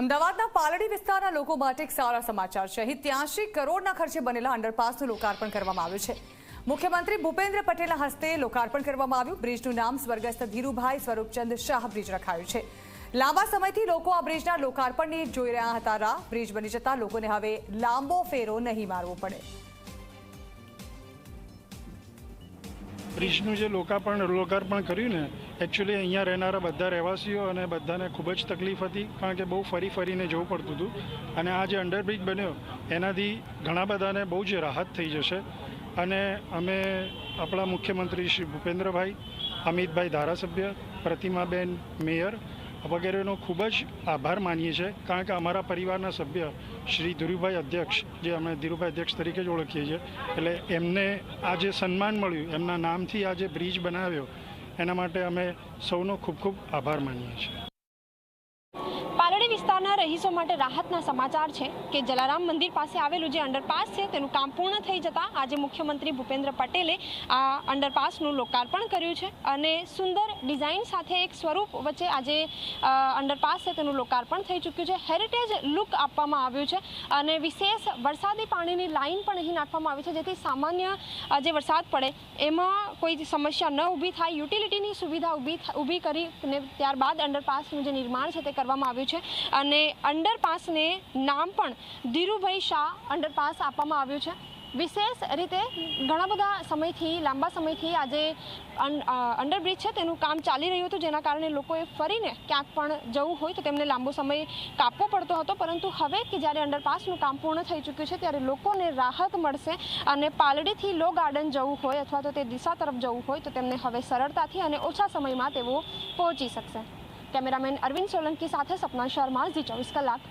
અમદાવાદના પાલડી વિસ્તારના લોકો માટે એક સારા સમાચાર છે. અહીં ત્યાંશી કરોડના ખર્ચે બનેલા અંડરપાસનું લોકાર્પણ કરવામાં આવ્યું છે. મુખ્યમંત્રી ભૂપેન્દ્ર પટેલના હસ્તે લોકાર્પણ કરવામાં આવ્યું. બ્રિજનું નામ સ્વર્ગસ્થ ધીરુભાઈ સ્વરૂપચંદ શાહ બ્રિજ રખાયું છે. લાંબા સમયથી લોકો આ બ્રિજના લોકાર્પણની જોઈ રહ્યા હતા. રાહ બ્રિજ બની જતા લોકોને હવે લાંબો ફેરો નહીં મારવો પડે. બ્રિજનું જે લોકાર્પણ લોકાર્પણ કર્યું ને એકચ્યુઅલી અહીંયા રહેનારા બધા રહેવાસીઓ અને બધાને ખૂબ જ તકલીફ હતી, કારણ કે બહુ ફરી ફરીને જવું પડતું હતું. અને આ જે અંડરબ્રિજ બન્યો, એનાથી ઘણા બધાને બહુ જ રાહત થઈ જશે. અને અમે આપણા મુખ્યમંત્રી શ્રી ભૂપેન્દ્રભાઈ, અમિતભાઈ ધારાસભ્ય, પ્રતિમાબેન મેયર વગેરેનો ખૂબ જ આભાર માનીએ છીએ. કારણ કે અમારા પરિવારના સભ્ય શ્રી ધીરુભાઈ અધ્યક્ષ, જે અમે ધીરુભાઈ અધ્યક્ષ તરીકે જ ઓળખીએ છીએ, એટલે એમને આ જે સન્માન મળ્યું, એમના નામથી આ જે બ્રિજ બનાવ્યો, એના માટે અમે સૌનો ખૂબ ખૂબ આભાર માનીએ છીએ. રહીશો માટે રાહતના સમાચાર છે કે જલારામ મંદિર પાસે આવેલું જે અંડરપાસ છે, તેનું કામ પૂર્ણ થઈ જતાં આજે મુખ્યમંત્રી ભૂપેન્દ્ર પટેલે આ અંડરપાસનું લોકાર્પણ કર્યું છે અને સુંદર ડિઝાઇન સાથે એક સ્વરૂપ વચ્ચે આજે અંડરપાસ છે તેનું લોકાર્પણ થઈ ચૂક્યું છે. હેરિટેજ લુક આપવામાં આવ્યું છે અને વિશેષ વરસાદી પાણીની લાઇન પણ અહીં નાખવામાં આવી છે, જેથી સામાન્ય જે વરસાદ પડે એમાં કોઈ સમસ્યા ન ઊભી થાય. યુટિલિટીની સુવિધા ઊભી ઊભી કરી અને ત્યારબાદ અંડરપાસનું જે નિર્માણ છે તે કરવામાં આવ્યું છે અને અંડરપાસને નામ પણ ધીરુભાઈ શાહ અંડરપાસ આપવામાં આવ્યું છે. વિશેષ રીતે ઘણા બધા સમયથી, લાંબા સમયથી આજે અંડરબ્રિજ છે, તેનું કામ ચાલી રહ્યું હતું, જેના કારણે લોકોએ ફરીને ક્યાંક પણ જવું હોય તો તેમને લાંબો સમય કાપવો પડતો હતો. પરંતુ હવે કે જ્યારે અંડરપાસનું કામ પૂર્ણ થઈ ચૂક્યું છે, ત્યારે લોકોને રાહત મળશે અને પાલડીથી લો ગાર્ડન જવું હોય અથવા તો તે દિશા તરફ જવું હોય તો તેમને હવે સરળતાથી અને ઓછા સમયમાં તેઓ પહોંચી શકશે. કેમેરામેન અરવિંદ સોલંકી સાથે સપના શર્મા ઝી ચોવીસ કલાક